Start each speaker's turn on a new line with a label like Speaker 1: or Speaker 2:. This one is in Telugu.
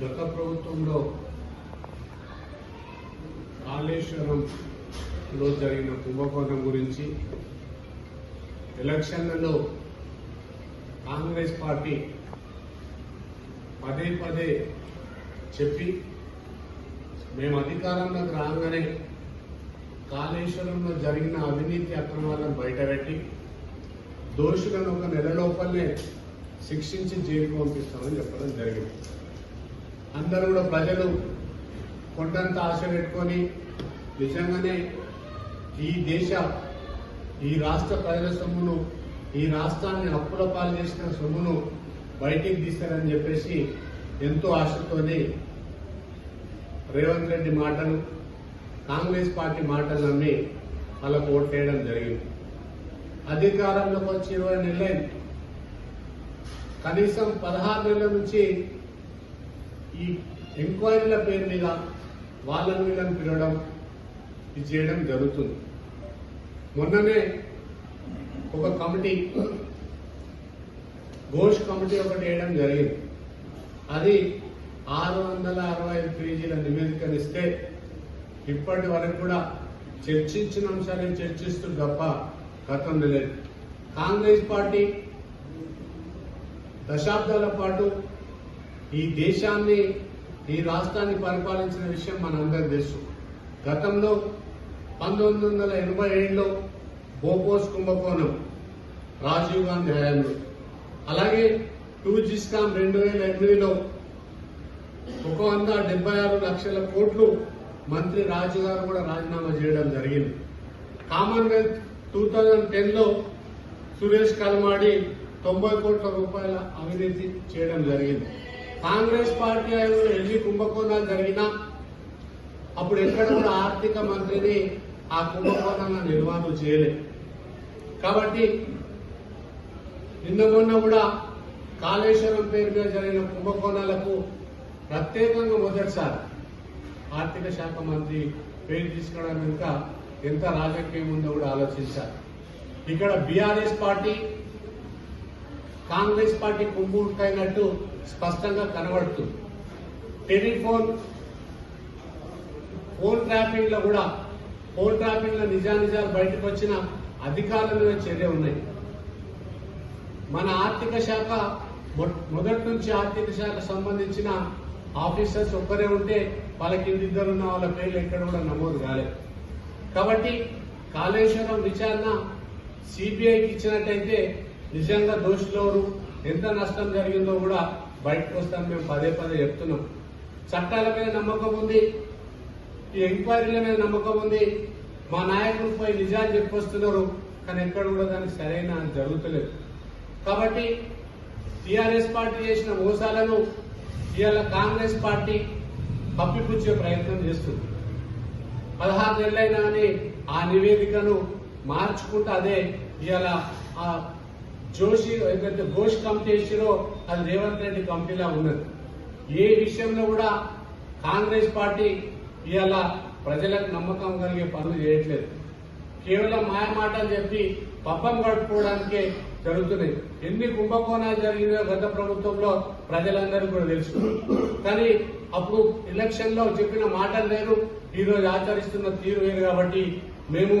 Speaker 1: గత ప్రభుత్వంలో కాళేశ్వరంలో జరిగిన కుంభకోణం గురించి ఎలక్షన్లలో కాంగ్రెస్ పార్టీ పదే పదే చెప్పి మేము అధికారంలోకి రాగానే కాళేశ్వరంలో జరిగిన అవినీతి అక్రమాలను బయటపెట్టి దోషులను ఒక నెల లోపలనే శిక్షించి జైలు పంపిస్తామని చెప్పడం జరిగింది. అందరూ కూడా ప్రజలు కొండంత ఆశ పెట్టుకొని నిజంగానే ఈ దేశ ఈ రాష్ట్ర ప్రజల సొమ్మును ఈ రాష్ట్రాన్ని అప్పుల పాలు చేసిన సొమ్మును బయటికి తీస్తారని చెప్పేసి ఎంతో ఆశతోనే రేవంత్ రెడ్డి మాటలు కాంగ్రెస్ పార్టీ మాటలు నమ్మి వాళ్ళకు ఓట్లేయడం జరిగింది. అధికారంలోకి వచ్చి ఇరవై నెలలైంది. కనీసం పదహారు నెలల నుంచి ఈ ఎంక్వైరీల పేరు మీద వాళ్ళను వీళ్ళని పిలవడం ఇది చేయడం జరుగుతుంది. మొన్ననే ఒక కమిటీ ఘోష్ కమిటీ ఒకటి వేయడం జరిగింది. అది ఆరు వందల అరవై ఐదు పేజీల నివేదికనిస్తే ఇప్పటి వరకు కూడా చర్చించిన అంశాలను చర్చిస్తూ తప్ప గతంలో లేదు. కాంగ్రెస్ పార్టీ దశాబ్దాల పాటు ఈ దేశాన్ని ఈ రాష్ట్రాన్ని పరిపాలించిన విషయం మనందరి తెలుసు. గతంలో పంతొమ్మిది వందల ఎనభై ఏడులో బోపోస్ కుంభకోణం రాజీవ్ గాంధీ హయాంలో. అలాగే టూ జిస్కామ్ రెండు వేల ఎనిమిదిలో ఒక వంద డెబ్బై ఆరు లక్షల కోట్లు మంత్రి రాజు గారు కూడా రాజీనామా చేయడం జరిగింది. కామన్వెల్త్ టూ థౌజండ్ టెన్లో సురేష్ కల్మాడి తొంభై కోట్ల రూపాయల అవినీతి చేయడం జరిగింది. కాంగ్రెస్ పార్టీ ఆయన ఎన్ని కుంభకోణాలు జరిగినా అప్పుడు ఎక్కడ కూడా ఆర్థిక మంత్రిని ఆ కుంభకోణాలను నిర్వహణ చేయలేదు. కాబట్టి నిన్న మొన్న కూడా కాళేశ్వరం పేరు మీద జరిగిన కుంభకోణాలకు ప్రత్యేకంగా మొదటిసారి ఆర్థిక శాఖ మంత్రి పేరు తీసుకోవడం వెనుక ఎంత రాజకీయం ఉందో కూడా ఆలోచించాలి. ఇక్కడ బీఆర్ఎస్ పార్టీ కాంగ్రెస్ పార్టీ కుంభుకైనట్టు స్పష్టంగా కనబడుతుంది. టెలిఫోన్ ఫోన్ ట్రాపింగ్లో కూడా ఫోన్ ట్రాపింగ్లో నిజానిజాలు బయటకు వచ్చిన అధికారుల మీద చర్య ఉన్నాయి. మన ఆర్థిక శాఖ మొ- మొదటి నుంచి ఆర్థిక శాఖ సంబంధించిన ఆఫీసర్స్ ఒక్కరే ఉంటే వాళ్ళకి ఇద్దరు ఉన్న వాళ్ళ పేర్లు ఎక్కడ కూడా నమోదు కాలేదు. కాబట్టి కాళేశ్వరం విచారణ సిబిఐకి ఇచ్చినట్టయితే నిజంగా దోషులెవరు ఎంత నష్టం జరిగిందో కూడా బయటకు వస్తాం మేము పదే పదే చెప్తున్నాం. చట్టాల మీద నమ్మకం ఉంది ఈ ఎంక్వైరీల మీద నమ్మకం ఉంది. మా నాయకులు పోయి నిజాలు చెప్పొస్తున్నారు కానీ ఎక్కడ కూడా దానికి సరైన జరుగుతలేదు. కాబట్టి టీఆర్ఎస్ పార్టీ చేసిన మోసాలను ఇవాళ కాంగ్రెస్ పార్టీ కప్పిపుచ్చే ప్రయత్నం చేస్తుంది. పదహారు నెలలైనా కానీ ఆ నివేదికను మార్చుకుంటూ అదే ఇవాళ ఆ జోషి ఏదైతే ఘోష్ కమిటీ ఇష్యూలో అది రేవంత్ రెడ్డి కమిటీలా ఉన్నది. ఏ విషయంలో కూడా కాంగ్రెస్ పార్టీ ఇవాళ ప్రజలకు నమ్మకం కలిగే పనులు చేయట్లేదు. కేవలం మాయ మాటలు చెప్పి పబ్బం గడుపుకోవడానికే జరుగుతున్నాయి. ఎన్ని కుంభకోణాలు జరిగినాయో గత ప్రభుత్వంలో ప్రజలందరూ కూడా తెలుసు కానీ అప్పుడు ఎలక్షన్లో చెప్పిన మాటలు లేరు. ఈ రోజు ఆచరిస్తున్న తీరు వేరు కాబట్టి మేము